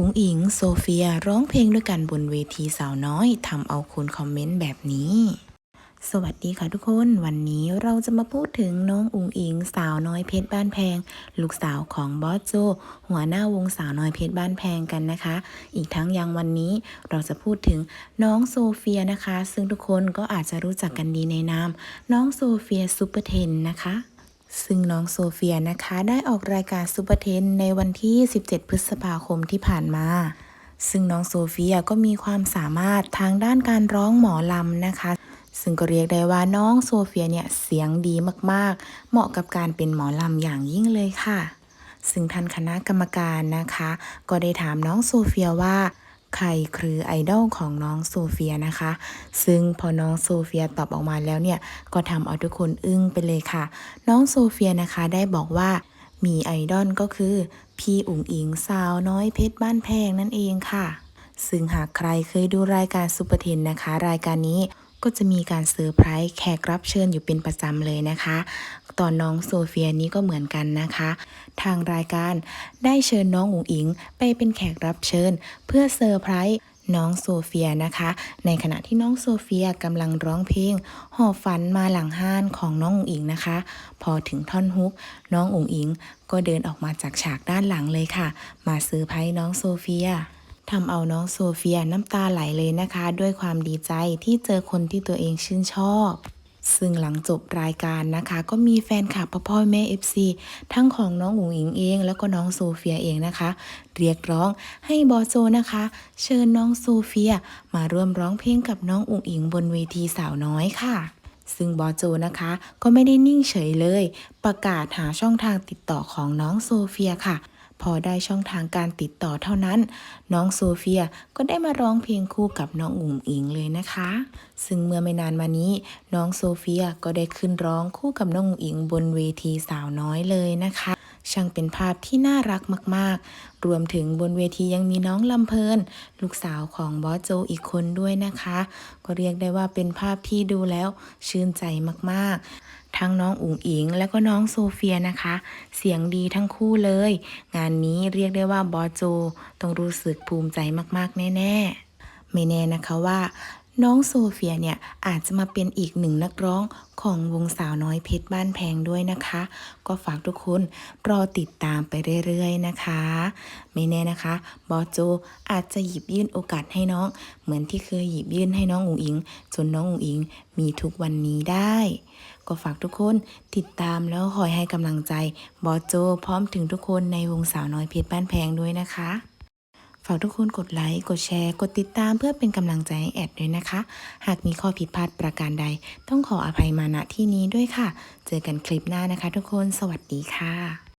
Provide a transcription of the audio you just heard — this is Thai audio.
อุ๋งอิง โซเฟียร้องเพลงด้วยกันบนเวทีสาวน้อยทำเอาคนคอมเมนต์แบบนี้ สวัสดีค่ะทุกคน วันนี้เราจะมาพูดถึงน้องอุ๋งอิง สาวน้อยเพชรบ้านแพง ลูกสาวของบอสโจ หัวหน้าวงสาวน้อยเพชรบ้านแพงกันนะคะ อีกทั้งยังวันนี้เราจะพูดถึงน้องโซเฟียนะคะ ซึ่งทุกคนก็อาจจะรู้จักกันดีในนามน้องโซเฟียซูเปอร์เทนนะคะ ซึ่งน้องโซเฟียนะคะได้ออกรายการซูเปอร์เทนในวันที่ 17 พฤษภาคมที่ผ่านมา ซึ่งน้องโซเฟียก็มีความสามารถทางด้านการร้องหมอลำนะคะ ซึ่งก็เรียกได้ว่าน้องโซเฟียเนี่ยเสียงดีมากๆ เหมาะกับการเป็นหมอลำอย่างยิ่งเลยค่ะ ซึ่งท่านคณะกรรมการนะคะ ก็ได้ถามน้องโซเฟียว่า ใครคือไอดอลของน้องโซเฟียนะคะ ซึ่งพอน้องโซเฟียตอบออกมาแล้วเนี่ย ก็ทำเอาทุกคนอึ้งไปเลยค่ะ น้องโซเฟียนะคะได้บอกว่ามีไอดอลก็คือ พี่อุ๋งอิงสาวน้อยเพชรบ้านแพงนั่นเองค่ะ ซึ่งหากใครเคยดูรายการซูเปอร์เทนนะคะ รายการนี้ก็จะมีการเซอร์ไพรส์แขกรับเชิญอยู่เป็นประจำเลยนะคะ ตอนน้องโซเฟียนี้ก็เหมือนกันนะคะ ทางรายการได้เชิญน้องอุ๋งอิงไปเป็นแขกรับเชิญ เพื่อเซอร์ไพรส์น้องโซเฟียนะคะ ในขณะที่น้องโซเฟียกำลังร้องเพลงหอบฝันมาหลังห้านของน้องอุ๋งอิงนะคะ พอถึงท่อนฮุก น้องอุ๋งอิงก็เดินออกมาจากฉากด้านหลังเลยค่ะ มาเซอร์ไพรส์น้องโซเฟียทำเอาน้องโซเฟียน้ำตาไหลเลยนะคะ ด้วยความดีใจที่เจอคนที่ตัวเองชื่นชอบ ซึ่งหลังจบรายการนะคะ ก็มีแฟนคลับพ่อพ่อแม่ FC ทั้งของน้องอุ๋งอิงเอง แล้วก็น้องโซเฟียเองนะคะ เรียกร้องให้บอโจนะคะ เชิญน้องโซเฟีย มาร่วมร้องเพลงกับน้องอุ๋งอิงบนเวทีสาวน้อยค่ะซึ่งบอโจนะคะก็ไม่ได้นิ่งเฉยเลย ประกาศหาช่องทางติดต่อของน้องโซเฟียค่ะ พอได้ช่องทางการติดต่อเท่านั้น น้องโซเฟียก็ได้มาร้องเพลงคู่กับน้องอุ๋งอิงเลยนะคะ ซึ่งเมื่อไม่นานมานี้ น้องโซเฟียก็ได้ขึ้นร้องคู่กับน้องอุ๋งอิงบนเวทีสาวน้อยเลยนะคะช่างเป็นภาพที่น่ารักมาก ๆ รวมถึงบนเวทียังมีน้องลำเพลิน ลูกสาวของบอสโจอีกคนด้วยนะคะ ก็เรียกได้ว่าเป็นภาพที่ดูแล้วชื่นใจมาก ๆ ทั้งน้องอุ๋งอิง และก็น้องโซเฟียนะคะ เสียงดีทั้งคู่เลย งานนี้เรียกได้ว่าบอโจ ต้องรู้สึกภูมิใจมากๆ แน่ ๆ ไม่แน่นะคะว่า น้องโซเฟียเนี่ยอาจจะมาเป็นอีกหนึ่งนักร้องของวงสาวน้อยเพชรบ้านแพงด้วยนะคะ ก็ฝากทุกคนรอติดตามไปเรื่อยๆนะคะ ไม่แน่นะคะบอโจอาจจะหยิบยื่นโอกาสให้น้อง เหมือนที่เคยหยิบยื่นให้น้องอุ๋งอิง จนน้องอุ๋งอิงมีทุกวันนี้ได้ ก็ฝากทุกคนติดตามแล้วคอยให้กำลังใจบอโจพร้อมถึงทุกคนในวงสาวน้อยเพชรบ้านแพงด้วยนะคะ ฝากทุกคนกดไลค์ กดแชร์ กดติดตามเพื่อเป็นกำลังใจให้แอดด้วยนะคะ หากมีข้อผิดพลาดประการใด ต้องขออภัยมาณที่นี้ด้วยค่ะ เจอกันคลิปหน้านะคะทุกคน สวัสดีค่ะ